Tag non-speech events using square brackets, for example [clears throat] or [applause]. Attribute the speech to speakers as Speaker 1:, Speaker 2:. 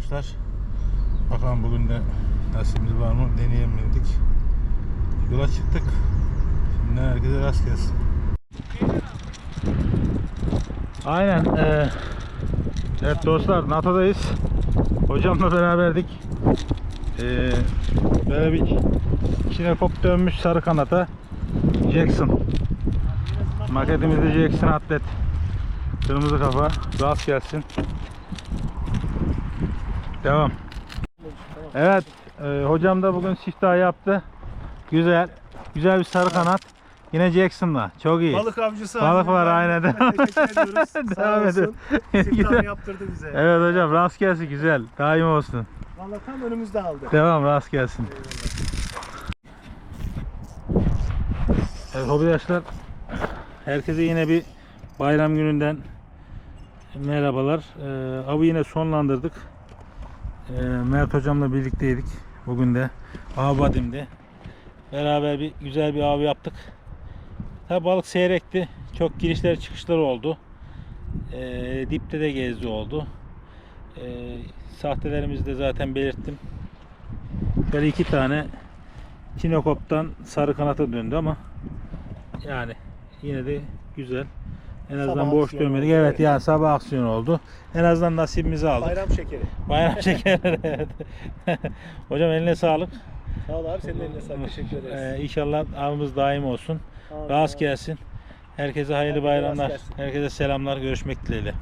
Speaker 1: arkadaşlar. [clears throat] Bakalım bugün de nasibimiz var mı deneyelim dedik. Yola çıktık. Şimdi herkese rast gelsin. Aynen. eee, evet dostlar NATO'dayız. Hocamla beraberdik. Eee böyle bir içine kop dönmüş sarı kanata Jackson. Maketimizde Jackson atlet. Kırmızı kafa. Rast gelsin. Devam. Evet. e, hocam da bugün siftah yaptı. Güzel. Güzel bir sarı kanat. Yine Jackson'la. Çok iyi.
Speaker 2: Balık avcısı.
Speaker 1: Balık var, aynen.
Speaker 2: Teşekkür ediyoruz. [laughs] Sağ
Speaker 1: Devam
Speaker 2: olsun. Siftahını yaptırdı bize.
Speaker 1: Evet hocam rast gelsin. Güzel. Daim olsun.
Speaker 2: Vallahi tam önümüzde aldı.
Speaker 1: Devam rast gelsin. Evet hobidaşlar herkese yine bir bayram gününden merhabalar. Ee, avı yine sonlandırdık. Ee, Mert hocamla birlikteydik. Bugün de Abadim'de. Beraber bir güzel bir av yaptık. Tabi balık seyrekti. Çok girişler çıkışlar oldu. Ee, dipte de gezdi oldu. Ee, sahtelerimizi de zaten belirttim. Böyle iki tane Kinokop'tan sarı kanata döndü ama yani yine de güzel. En azından
Speaker 2: Sabah
Speaker 1: boş dönmedik. Evet
Speaker 2: evet.
Speaker 1: yani sabah aksiyon oldu. En azından nasibimizi aldık. Bayram,
Speaker 2: Bayram [laughs] şekeri.
Speaker 1: evet. [laughs] Hocam eline sağlık.
Speaker 2: Sağ ol abi senin eline sağlık. Teşekkür ederiz.
Speaker 1: Ee, inşallah avımız daim olsun.
Speaker 2: Ol.
Speaker 1: Rast gelsin. Herkese hayırlı
Speaker 2: Herkese
Speaker 1: bayramlar. Herkese selamlar. Görüşmek dileğiyle.